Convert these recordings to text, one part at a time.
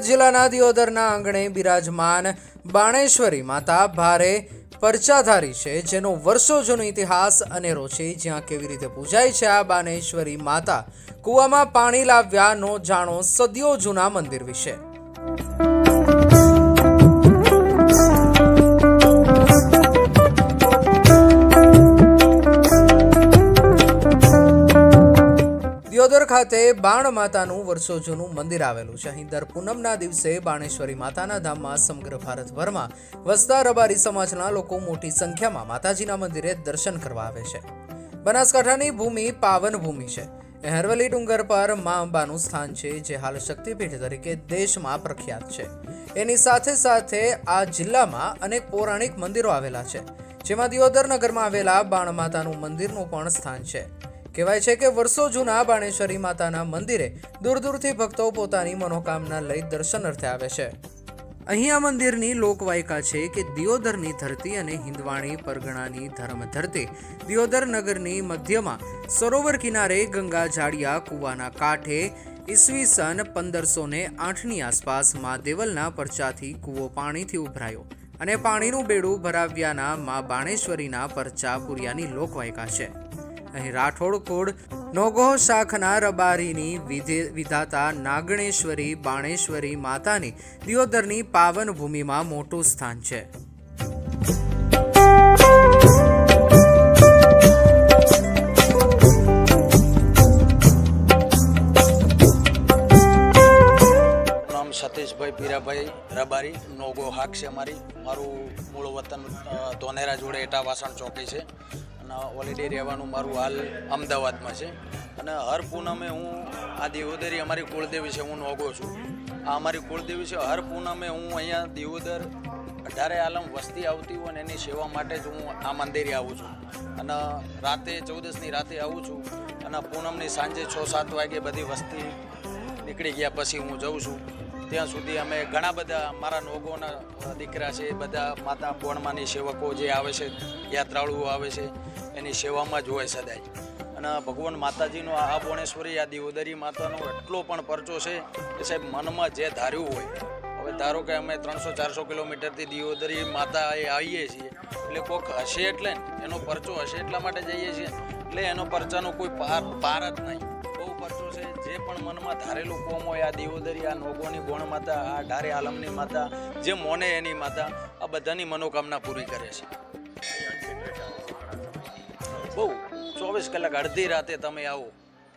થરાદ જિલ્લાના દિયોદરના આંગણે બિરાજમાન બાણેશ્વરી માતા ભારે પરચાધારી છે, જેનો વર્ષો જૂનો ઇતિહાસ અનેરો છે. જ્યાં કેવી રીતે પૂજાય છે આ બાણેશ્વરી માતા? કૂવામાં પાણી લાવ્યા નો જાણો સદીઓ જૂના મંદિર વિશે. ખાતે બાણ માતાનું વર્ષો મંદિર આવેલું છે. અહીં દર પૂનમના દિવસે બાણેશ્વરી માતાના ધામમાં સમગ્ર ભારતભરમાં વસતા રબારી સમાજના લોકો મોટી સંખ્યામાં માતાજીના મંદિરે દર્શન કરવા આવે છે. બનાસકાંઠાની ભૂમિ પાવન ભૂમિ છે. હેરવલી ડુંગર પર મા અંબાનું સ્થાન છે, જે હાલ શક્તિપીઠ તરીકે દેશમાં પ્રખ્યાત છે. એની સાથે સાથે આ જિલ્લામાં અનેક પૌરાણિક મંદિરો આવેલા છે, જેમાં દિયોદર નગરમાં આવેલા બાણ માતાનું મંદિરનું પણ સ્થાન છે. કહેવાય છે કે વર્ષો જૂના બાણેશ્વરી માતાના મંદિરે દૂર દૂરથી ભક્તો પોતાની મનોકામના લઈ દર્શન અર્થે આવે છે. અહીં આ મંદિરની લોકવાયકા છે કે દિયોદરની ધરતી અને હિંદવાણી પરગણાની ધર્મ ધરતી દિયોદર નગરની મધ્યમાં સરોવર કિનારે ગંગા જાડિયા કૂવાના કાંઠે ઈસવીસન પંદરસો ને આઠની આસપાસ મા દેવલના પરચાથી કૂવો પાણીથી ઉભરાયો અને પાણીનું બેડું ભરાવ્યાના મા બાણેશ્વરીના પરચા પુરિયાની લોકવાયકા છે. અહીં રાઠોડ કોડ નોગો શાખના રબારીની વિધે- વિધાતા નાગણેશ્વરી, બાણેશ્વરી માતાની દિયોદરની પાવન ભૂમિમાં મોટું સ્થાન છે. સતીશભાઈ પીરાભાઈ રબારી નોગો હાક છે મારી મારું મૂળ વતન ધોનેરા જોડે એટા વાસણ ચોકી છે. અને હોલિડે રહેવાનું મારું હાલ અમદાવાદમાં છે. અને હર પૂનમે હું આ દેવોદરી અમારી કુળદેવી છે, હું નોગો છું. આ અમારી કુળદેવી છે, હર પૂનમે હું અહીંયા દેવોદર અઢારે આલમ વસ્તી આવતી હોય ને એની સેવા માટે જ હું આ મંદિરે આવું છું. અને રાતે ચૌદસની રાતે આવું છું અને પૂનમની સાંજે છ સાત વાગે બધી વસ્તી નીકળી ગયા પછી હું જઉં છું. ત્યાં સુધી અમે ઘણા બધા મારા નોગોના દીકરા છે, બધા માતા બોણમાની સેવકો જે આવે છે યાત્રાળુઓ આવે છે, એની સેવામાં જ હોય સદાય. અને ભગવાન માતાજીનો આ બોણેશ્વરી આ દિયોદરી માતાનો એટલો પણ પરચો છે કે સાહેબ મનમાં જે ધાર્યું હોય. હવે ધારો કે અમે ત્રણસો, ચારસો કિલોમીટરથી દિયોદરી માતા એ આવીએ છીએ, એટલે કોક હશે એટલે એનો પરચો હશે એટલા માટે જઈએ છીએ, એટલે એનો પરચાનો કોઈ પાર પાર જ નહીં. મનમાં ધારેલું કોમ હોય આ દેવોદરી, આ નોગોની ગોણ માતા આ ઢારે આલમની માતા, જે મોને એની માતા, આ બધાની મનોકામના પૂરી કરે છે. બહુ, ચોવીસ કલાક અડધી રાતે તમે આવો.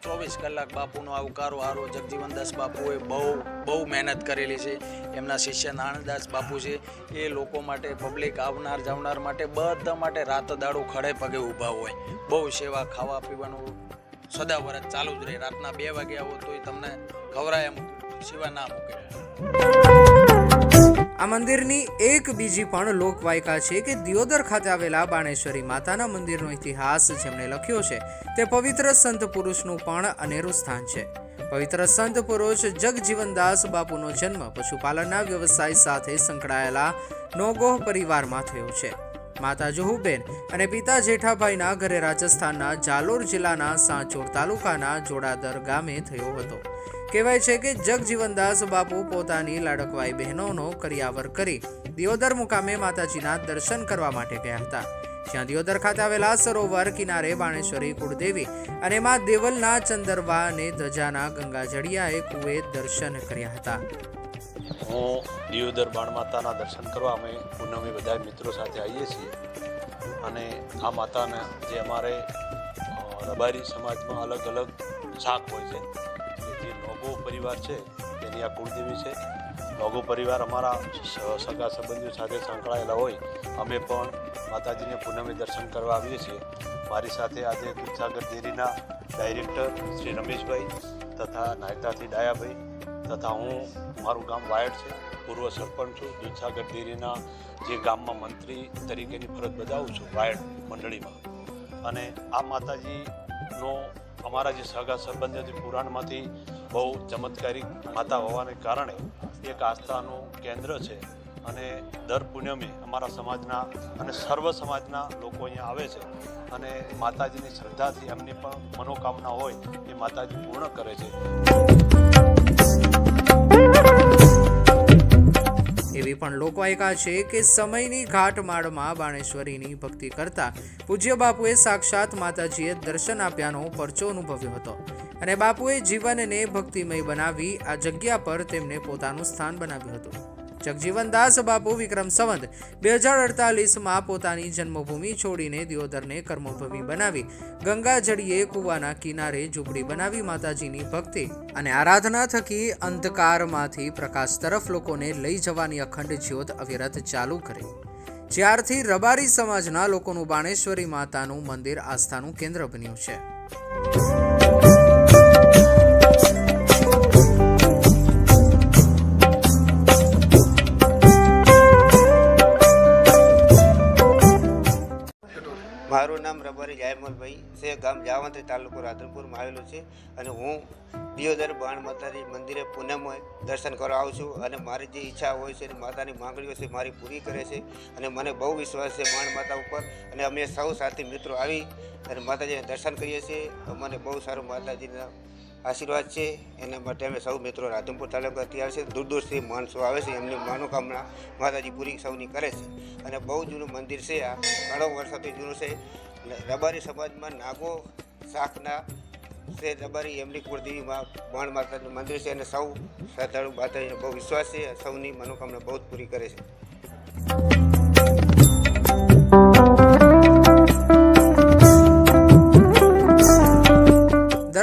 ચોવીસ કલાક બાપુનો આવકારો હારો જગજીવનદાસ બાપુએ બહુ બહુ મહેનત કરેલી છે. એમના શિષ્ય નાણદાસ બાપુ છે. એ લોકો માટે પબ્લિક આવનાર, જવનાર માટે, બધા માટે રાત દાડો ખડે પગે ઊભા હોય. બહુ સેવા ખાવા પીવાનું સદાવરત ચાલુ જ રહે. રાતના બે વાગે આવો તોય તમને ખવરાય એમ સિવાય ના મૂકે. આ મંદિરની એક બીજી પણ લોકવાયકા છે કે દિયોદર ખાતે આવેલા બાણેશ્વરી માતાના મંદિરનો ઇતિહાસ જેમણે લખ્યો છે, તે પવિત્ર સંત પુરુષનું પણ અનેરું સ્થાન છે. પવિત્ર સંત પુરુષ જગજીવનદાસ બાપુનો જન્મ પશુપાલનના વ્યવસાય સાથે સંકળાયેલા નોગોહ પરિવારમાં થયો છે. માતા જોહુબેન અને પિતા જેઠાભાઈના ઘરે રાજસ્થાનના જાલોર જિલ્લાના સાંચોર તાલુકાના જોડાદર ગામે થયો હતો. કહેવાય છે કે જગજીવનદાસ બાપુ પોતાની લાડકવાઈ બહેનોનો કરિયાવર કરી દિયોદર મુકામે માતાજીના દર્શન કરવા માટે ગયા હતા. જ્યાં દિયોદર ખાતે આવેલા સરોવર કિનારે બાણેશ્વરી કુળદેવી અને મા દેવલના ચંદરવા અને ધજાના ગંગાજળિયાએ કુએ દર્શન કર્યા હતા. હું દિયોદર બાણ માતાના દર્શન કરવા અમે પૂનમે બધા મિત્રો સાથે આવીએ છીએ. અને આ માતાના જે અમારે રબારી સમાજમાં અલગ અલગ શાક હોય છે. જે નોગો પરિવાર છે, તેની આ કુળદેવી છે. નોગો પરિવાર અમારા સગા સંબંધીઓ સાથે સંકળાયેલા હોય, અમે પણ માતાજીને પૂનમે દર્શન કરવા આવીએ છીએ. મારી સાથે આજે દૂધસાગર ડેરીના ડાયરેક્ટર શ્રી રમેશભાઈ તથા નાયતાથી ડાયાભાઈ તથા હું મારું ગામ વાયડ છે, પૂર્વ સરપંચ છું, દૂધસાગર ડેરીના જે ગામમાં મંત્રી તરીકેની ફરજ બજાવું છું વાયડ મંડળીમાં. અને આ માતાજીનો અમારા જે સગા સંબંધ સંબંધીઓથી પુરાણમાંથી બહુ ચમત્કારિક માતા હોવાને કારણે એક આસ્થાનું કેન્દ્ર છે અને દર પુણ્યમે અમારા સમાજના અને સર્વ સમાજના લોકો અહીંયા આવે છે અને માતાજીની શ્રદ્ધાથી એમની પણ મનોકામના હોય એ માતાજી પૂર્ણ કરે છે. પણ લોકવાયકા છે કે સમયની ઘાટમાળમાં બાણેશ્વરીની ભક્તિ કરતા પૂજ્ય બાપુએ સાક્ષાત માતાજીએ દર્શન આપ્યાનો પરચો અનુભવ્યો હતો અને બાપુએ જીવનને ભક્તિમય બનાવી આ જગ્યા પર તેમને પોતાનું સ્થાન બનાવ્યું હતું. જગજીવનદાસ બાપુ વિક્રમ સંવંત બે હજાર અડતાલીસમાં પોતાની જન્મભૂમિ છોડીને દિયોદરને કર્મભૂમિ બનાવી. ગંગાજળીએ કૂવાના કિનારે ઝૂંપડી બનાવી માતાજીની ભક્તિ અને આરાધના થકી અંધકારમાંથી પ્રકાશ તરફ લોકોને લઈ જવાની અખંડ જ્યોત અવિરત ચાલુ કરી. જ્યારથી રબારી સમાજના લોકોનું બાણેશ્વરી માતાનું મંદિર આસ્થાનું કેન્દ્ર બન્યું છે. ગામ જાવંત્રી તાલુકો રાધનપુરમાં આવેલું છે અને હું દિયોદર બાણ માતાજી મંદિરે પૂનમમાં દર્શન કરવા આવું છું અને મારી જે ઈચ્છા હોય છે માતાની માંગણીઓ છે મારી પૂરી કરે છે અને મને બહુ વિશ્વાસ છે બાણ માતા ઉપર અને અમે સૌ સાથી મિત્રો આવી અને માતાજીને દર્શન કરીએ છીએ. અમને બહુ સારું માતાજીના આશીર્વાદ છે. એના માટે અમે સૌ મિત્રો રાધનપુર તાલુકા આવે છે દૂર દૂરથી માણસો આવે છે. એમની મનોકામના માતાજી પૂરી સૌની કરે છે. અને બહુ જૂનું મંદિર છે. આ ઘણો વર્ષોથી જૂનું છે. રબારી સમાજમાં નાગો શાખના છે રબારી એમની કુળદેવીમાં બાણ માતાનું મંદિર છે અને સૌ શ્રદ્ધાળુ માતાજીને બહુ વિશ્વાસ છે સૌની મનોકામના બહુ જ પૂરી કરે છે.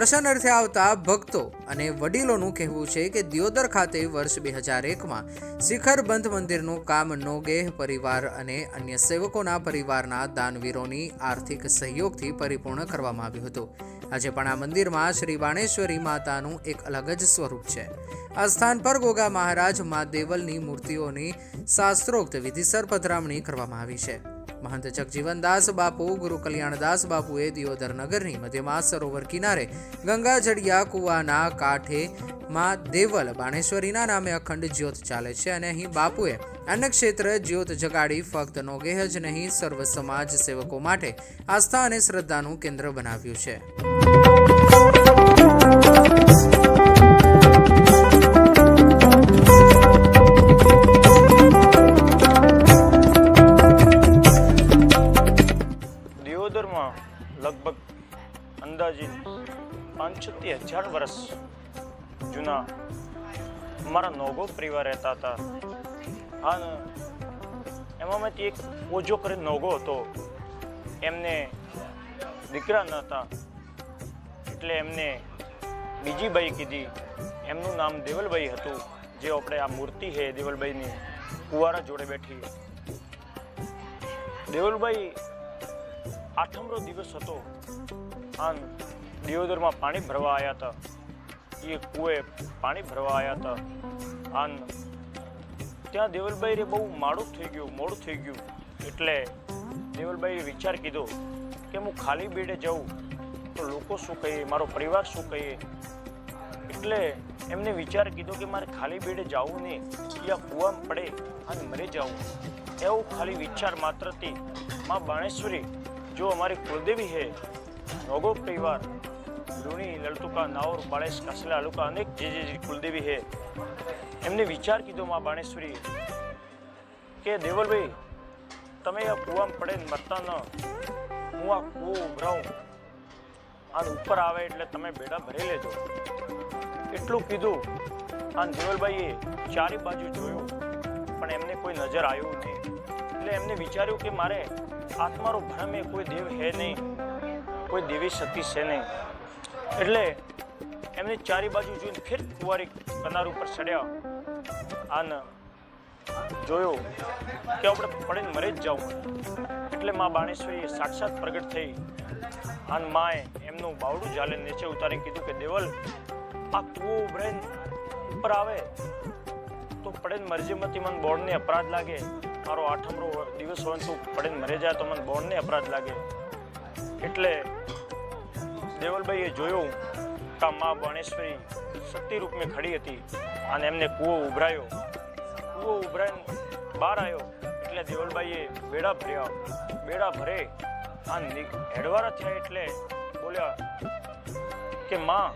દર્શન અર્થે આવતા ભક્તો અને વડીલોનું કહેવું છે કે દિયોદર ખાતે વર્ષ બે હજાર એકમાં શિખરબંધ મંદિરનું કામ નોગેહ પરિવાર અને અન્ય સેવકોના પરિવારના દાનવીરોની આર્થિક સહયોગથી પરિપૂર્ણ કરવામાં આવ્યું હતું. આજે પણ આ મંદિરમાં શ્રી બાણેશ્વરી માતાનું એક અલગ જ સ્વરૂપ છે. આ સ્થાન પર ગોગા મહારાજ મા દેવલની મૂર્તિઓની શાસ્ત્રોક્ત વિધિસર પધરામણી કરવામાં આવી છે. મહંત જગજીવનદાસ બાપુ, ગુરુ કલ્યાણદાસ બાપુએ દિયોદર નગરની મધ્યમાં સરોવર કિનારે ગંગાજળિયા કુવાના કાંઠે માં દેવલ બાણેશ્વરીના નામે અખંડ જ્યોત ચાલે છે અને અહીં બાપુએ ક્ષેત્ર જ્યોત જગાડી ફક્ત નોગેહ જ નહીં, સર્વ સમાજ સેવકો માટે આસ્થા અને શ્રદ્ધાનું કેન્દ્ર બનાવ્યું છે. હજાર વર્ષ જૂના મારા નોગો પરિવાર રહેતા હતા. અને એમાંમાંથી એક ઓજો કરે નોગો હતો. એમને દીકરા ન હતા. એટલે એમને બીજી બાઈ કીધી. એમનું નામ દેવલભાઈ હતું. જે આપણે આ મૂર્તિ છે દેવલભાઈની, કુવારા જોડે બેઠી. દેવલભાઈ આઠમનો દિવસ હતો. આન દિયોદરમાં પાણી ભરવા આવ્યા હતા. એ કુએ પાણી ભરવા આવ્યા હતા. આન ત્યાં દેવલભાઈ રે બહુ માડું થઈ ગયું, મોડું થઈ ગયું. એટલે દેવલભાઈએ વિચાર કીધો કે હું ખાલી બેડે જાઉં. તો લોકો શું કહીએ, મારો પરિવાર શું કહીએ? એટલે એમને વિચાર કીધો કે મારે ખાલી બેડે જવું નહીં યા કૂવામાં પડે અને મરી જવું. એવું ખાલી વિચાર માત્રથી માં બાણેશ્વરી, જો અમારી કુળદેવી હે નોગો પરિવાર લુણી લલતુકા નાઓર બાળેશ કાસલા અલુકા અનેક જે જે કુલદેવી હે એમને વિચાર કીધો માં બાણેશ્વરી કે દેવલભાઈ તમે આ કૂવામાં પડે ને મરતા ન હું આ કૂવો ઉભરાઉં આ ઉપર આવે એટલે તમે બેડા ભરી લેજો એટલું કીધું આ દેવલભાઈએ ચારે બાજુ જોયું પણ એમને કોઈ નજર આવ્યું નહીં એટલે એમને વિચાર્યું કે મારે આત્મારો એ કોઈ દેવ હે નહીં કોઈ દેવી સતી છે નહીં. એટલે એમને ચારી બાજુ જોઈને ફેર કુંવારી કનાર ઉપર ચડ્યા. અને જોયો કે આપણે પડીને મરે જ જાવું. એટલે મા બાણેશ્વરીએ સાક્ષાત પ્રગટ થઈ. અને માએ એમનું બાવડું જાલે નીચે ઉતારી કીધું કે, દેવલ, આ કૂવો બ્રેન ઉપર આવે. તો પડેન મરજીમતી મને બોર્ડને અપરાધ લાગે. મારો આઠમરો દિવસ હોય તું પડેન મરી જાય તો મને બોર્ડને અપરાધ લાગે. એટલે દેવલભાઈએ જોયું કે મા બાણેશ્વરી શક્તિ રૂપમાં ખડી હતી અને એમને કૂવો ઉભરાયો. કૂવો ઉભરાઈને બહાર આવ્યો. એટલે દેવલભાઈએ બેડા ભર્યા. બેડા ભરે આ હેડવારા થયા એટલે બોલ્યા કે, માં,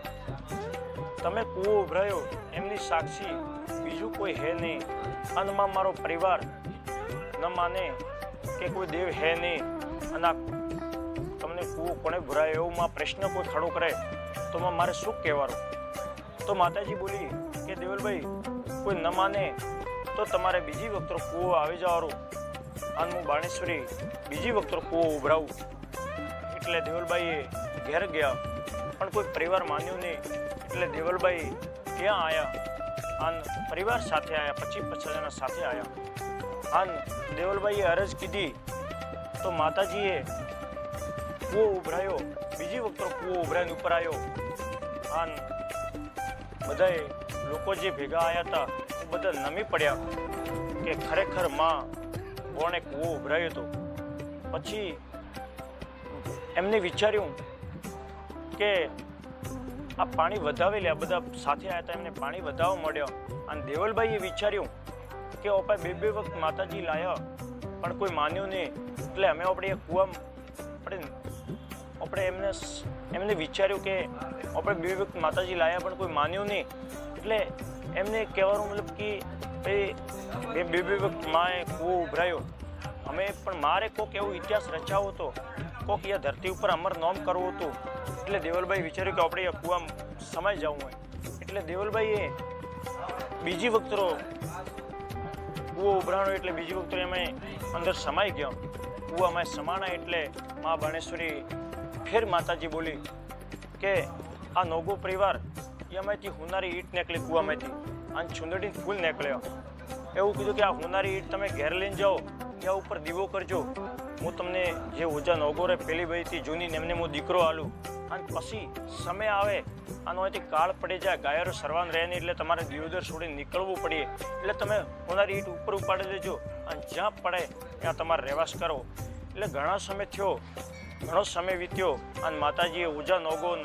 તમે કૂવો ઉભરાયો. એમની સાક્ષી બીજું બીજું કોઈ હે નહીં. અનમાં મારો પરિવાર ન માને કે કોઈ દેવ હે નહીં. અને આ તમને કોને ભરાય એવું માં પ્રશ્ન કોઈ ખડો કરે, તો મારે શું કહેવાનું? તો માતાજી બોલી કે દેવલભાઈ, કોઈ ન માને તો તમારે બીજી વખત કૂવો આવી જવાનું. અને હું બાણેશ્વરી બીજી વખત કૂવો ઉભરાવું. એટલે દેવલભાઈએ ઘેર ગયા, પણ કોઈ પરિવાર માન્યું નહીં. એટલે દેવલભાઈ ત્યાં આવ્યા અને પરિવાર સાથે આવ્યા પચીસ પચાસ જણા સાથે આવ્યા અને દેવલભાઈએ અરજ કીધી, તો માતાજીએ કૂવો ઉભરાયો. બીજી વખત કૂવો ઉભરાઈને ઉપર આવ્યો આમ બધાએ લોકો જે ભેગા આવ્યા હતા, એ બધા નમી પડ્યા કે ખરેખરમાં કોણે કૂવો ઉભરાયો હતો પછી એમને વિચાર્યું કે આ પાણી વધાવે લે, આ બધા સાથે આવ્યા હતા, એમને પાણી વધાવવા મળ્યો. અને દેવલભાઈએ વિચાર્યું કે ઓપા બે બે વખત માતાજી લાયા, પણ કોઈ માન્યું નહીં. એટલે અમે આપણે એ કૂવા આપણે આપણે એમને એમને વિચાર્યું કે આપણે બે વખત માતાજી લાયા પણ કોઈ માન્યું નહીં. એટલે એમને કહેવાનું મતલબ કે ભાઈ બે વખત માએ કૂવો ઉભરાયો. અમે પણ મારે કોક એવો ઇતિહાસ રચાવો હતો કોક એ ધરતી ઉપર અમર નોમ કરવું હતું. એટલે દેવલભાઈ વિચાર્યું કે આપણે એ કૂવા સમાઈ જવું હોય. એટલે દેવલભાઈએ બીજી વખતરો કૂવો ઉભરાણો એટલે બીજી વખત અમે અંદર સમાઈ ગયો. કૂવામાં સમાણા એટલે મા બાણેશ્વરી ફેર માતાજી બોલી કે આ નોગો પરિવાર એમાંથી હુનારી ઈંટ નીકળી કૂવામાંથી. અને ચુંદડી ફૂલ નીકળ્યો. એવું કીધું કે આ હુનારી ઈંટ તમે ઘેર લઈને જાઓ, ત્યાં ઉપર દીવો કરજો. હું તમને જે ઓજા નોગો રે પેલી ભાઈથી જૂની એમને હું દીકરો આલું. અને પછી સમય આવે, આનો અહીંથી કાળ પડી જાય, ગાયરો સરવાન રહે નહીં એટલે તમારે દિયોદર છોડીને નીકળવું પડે. એટલે તમે હોનારી ઈંટ ઉપર ઉપાડી દેજો અને જ્યાં પડે ત્યાં તમારે રહેવાસ કરો. એટલે ઘણા સમય થયો ઘણો સમય વીત્યો અને માતાજીએ ઉજા નોગોન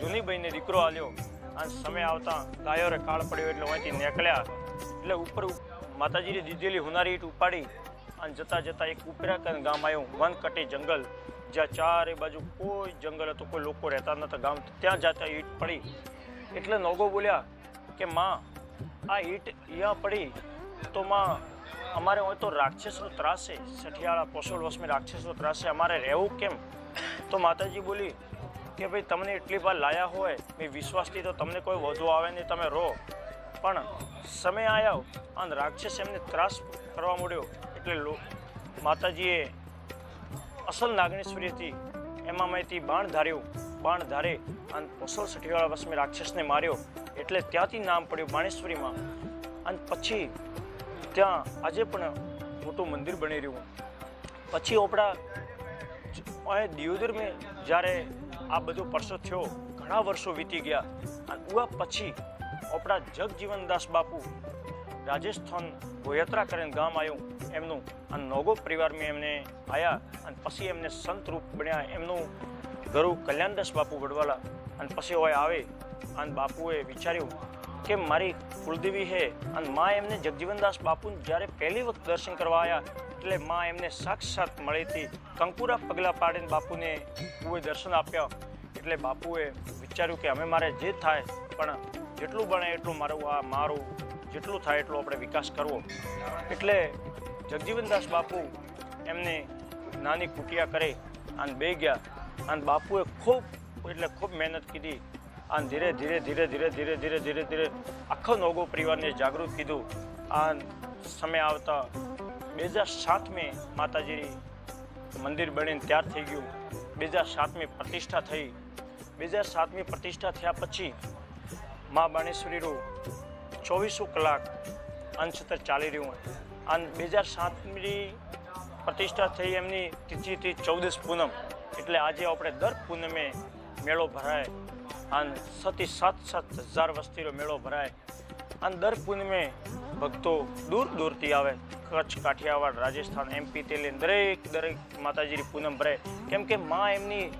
જૂની ભાઈને દીકરો આલ્યો. અને સમય આવતા ગાયોરે કાળ પડ્યો એટલે અહીંથી નીકળ્યા. એટલે ઉપર માતાજીએ દીધેલી હુનારી ઈંટ ઉપાડી અને જતાં જતાં એક ઉપરાકન ગામ આવ્યું વનકટી જંગલ. જ્યાં ચારે બાજુ કોઈ જંગલ હતું, કોઈ લોકો રહેતા નહોતા ગામ ત્યાં જતા ઈંટ પડી. એટલે નોગો બોલ્યા કે, માં, આ ઈંટ અહીંયા પડી? તો માં અમારે હોય તો રાક્ષસનો ત્રાસે સઠિયાળા પોસોલ વસમે રાક્ષસનો ત્રાસે અમારે રહેવું કેમ? તો માતાજી બોલી કે ભાઈ, તમને એટલી વાર લાયા હોય, મેં વિશ્વાસથી તો તમને કોઈ વધુ આવે નહીં, તમે રહો. પણ સમય આવ્યો અને રાક્ષસ એમને ત્રાસ કરવા મળ્યો એટલે લો, માતાજીએ અસલ નાગણેશ્વરી હતી. એમાં મેંથી બાણ ધાર્યું. બાણ ધારે અને પોસલ સઠીવાળા વસમે રાક્ષસને માર્યો. એટલે ત્યાંથી નામ પડ્યું બાણેશ્વરીમાં. અને પછી ત્યાં આજે પણ મોટું મંદિર બની રહ્યું. પછી આપણા અહીં દિયોદર મેં જ્યારે આ બધો પરસો થયો, ઘણા વર્ષો વીતી ગયા. અને ઉવા પછી આપણા જગજીવનદાસ બાપુ રાજસ્થાન ગોયાત્રા કરીને ગામ આવ્યું. એમનું અને નોગો પરિવારમાં એમને આવ્યા અને પછી એમને સંતરૂપ બન્યા. એમનું ગરુ કલ્યાણદાસ બાપુ વડવાલા. અને પછી હોય આવે અને બાપુએ વિચાર્યું કે મારી કુલદેવી હે અને મા એમને જગજીવનદાસ બાપુ જ્યારે પહેલી વખત દર્શન કરવા આવ્યા એટલે મા એમને સાક્ષાત મળી હતી. કંકુરા પગલાં પાડીને બાપુને કુએ દર્શન આપ્યા. એટલે બાપુએ વિચાર્યું કે અમે મારે જે થાય, પણ જેટલું બને એટલું મારું, આ મારું, જેટલું થાય એટલો આપણે વિકાસ કરવો. એટલે જગજીવનદાસ બાપુ એમને નાની કુટિયા કરે અને બે ગયા. અને બાપુએ ખૂબ, એટલે ખૂબ મહેનત કીધી. અને ધીરે ધીરે ધીરે ધીરે ધીરે ધીરે ધીરે ધીરે આખો નોગો પરિવારને જાગૃત કીધું. આ સમય આવતા બે હજાર સાતમે માતાજી મંદિર બનીને તૈયાર થઈ ગયું. બે હજાર સાતમી પ્રતિષ્ઠા થઈ. બે હજાર સાતમી પ્રતિષ્ઠા થયા પછી મા બાણેશ્વરીનું ચોવીસો કલાક અંશતર ચાલી રહ્યું હોય. અને બે હજાર સાતમી પ્રતિષ્ઠા થઈ એમની તિથિથી ચૌદસ પૂનમ. એટલે આજે આપણે દર પૂનમે મેળો ભરાય. અને સતી સાત સાત હજાર વસ્તીનો મેળો ભરાય. અને દર પૂનમે ભક્તો દૂર દૂરથી આવે. કચ્છ, કાઠિયાવાડ, રાજસ્થાન એમપી તે લઈને દરેક દરેક માતાજીની પૂનમ ભરાય. કેમ કે મા એમની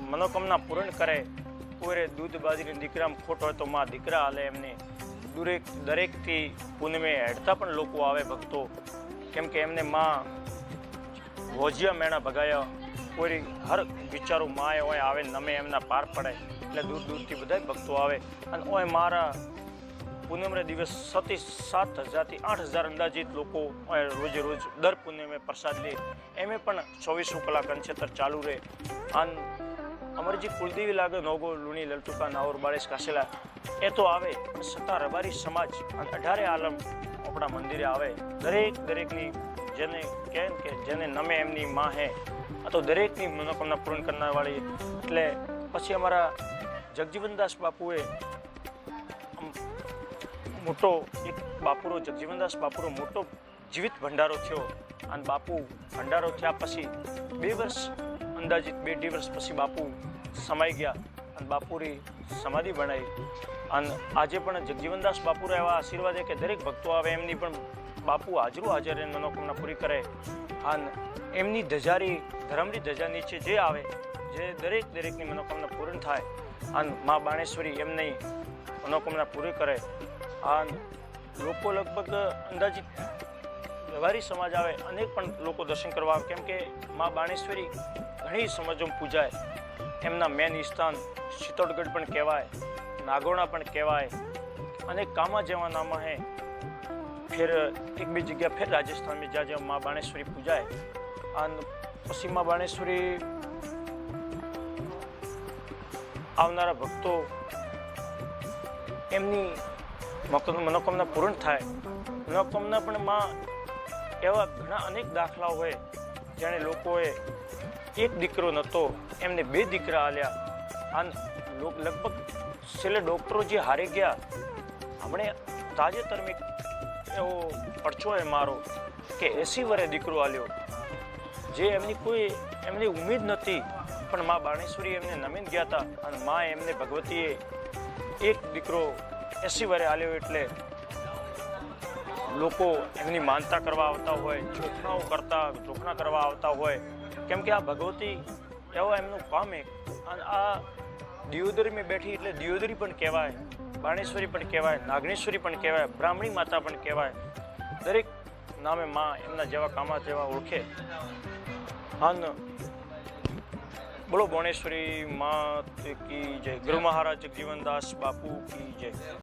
મનોકામના પૂર્ણ કરે. કોઈને દૂધ બાજરીની દીકરામાં ખોટ હોય તો માં દીકરા હાલે એમને. દરેક દરેકથી પૂનમે હેડતા પણ લોકો આવે ભક્તો. કેમ કે એમને માં ભોજિયા મેણા ભગાયા. કોઈ હર વિચારો માએ હોય આવે નમે એમના પાર પડે. એટલે દૂર દૂરથી બધા ભક્તો આવે. અને ઓય મારા પૂનમના દિવસ સતી સાત હજારથી આઠ હજાર અંદાજિત લોકો રોજે રોજ દર પૂનમે પ્રસાદ લે. એમે પણ ચોવીસો કલાક અંશેતર ચાલુ રહે. અને અમરજી કુલદેવી લાગે નોગો લુણી લલટુકા નાવર બાળેશ કાસેલા એ તો આવે છતાં રબારી સમાજ અને અઢારે આલમ આપણા મંદિરે આવે. દરેક દરેકની જેને કહે કે જેને નમે એમની માં હે. આ તો દરેકની મનોકામના પૂર્ણ કરનારવાળી. એટલે પછી અમારા જગજીવનદાસ બાપુએ મોટો એક બાપુરો જગજીવનદાસ બાપુરો મોટો જીવિત ભંડારો થયો. અને બાપુ ભંડારો થયા પછી બે વર્ષ અંદાજિત, બે વર્ષ પછી બાપુ સમાઈ ગયા અને બાપુરી સમાધિ બનાવી. અને આજે પણ જગજીવનદાસ બાપુરા એવા આશીર્વાદ છે કે દરેક ભક્તો આવે, એમની પણ બાપુ હાજરું હાજર રહીને મનોકામના પૂરી કરે. અને એમની ધજારી, ધર્મની ધજા નીચે જે આવે જે દરેક દરેકની મનોકામના પૂર્ણ થાય અને મા બાણેશ્વરી એમની મનોકામના પૂરી કરે આ લોકો લગભગ અંદાજિત વ્યવહારી સમાજ આવે, અનેક પણ લોકો દર્શન કરવા આવે. કેમ કે મા બાણેશ્વરી ઘણી સમાજોમાં પૂજાય. એમના મેન સ્થાન ચિત્તોડગઢ પણ કહેવાય, નાગોણા પણ કહેવાય અને કામા જેવા નામા હે. ફેર એક બે જગ્યા, ફેર રાજસ્થાનમાં જ્યાં જ્યાં મા બાણેશ્વરી પૂજાય અને પછી મા બાણેશ્વરી આવનારા ભક્તો એમની મનોકામના પૂર્ણ થાય. મનોકામના પણ માં એવા ઘણા અનેક દાખલાઓ હોય જેણે લોકોએ એક દીકરો નહોતો એમને બે દીકરા આલ્યા. અને લગભગ છેલ્લે ડૉક્ટરો જે હારી ગયા, હમણે તાજેતરમાં એક એવો પડછો એ મારો કે એસી વરે દીકરો આલ્યો. જે એમની કોઈ, એમની ઉમેદ નથી પણ મા બાણેશ્વરી એમને નમીન ગયા હતા અને મા એમને ભગવતીએ એક દીકરો એસી વરે આલ્યો એટલે લોકો એમની માનતા કરવા આવતા હોય ચોખણાઓ કરતા ચોખણા કરવા આવતા હોય. કેમ કે આ ભગવતી એવો એમનું કામ એક. અને આ દિયોદરીમાં બેઠી એટલે દિયોદરી પણ કહેવાય, બાણેશ્વરી પણ કહેવાય નાગણેશ્વરી પણ કહેવાય, બ્રાહ્મણી માતા પણ કહેવાય. દરેક નામે માં એમના જેવા, કામા જેવા ઓળખે. અને બોલો ભુવનેશ્વરી માં કી જય. ગુરુ મહારાજ જગજીવનદાસ બાપુ કી જય.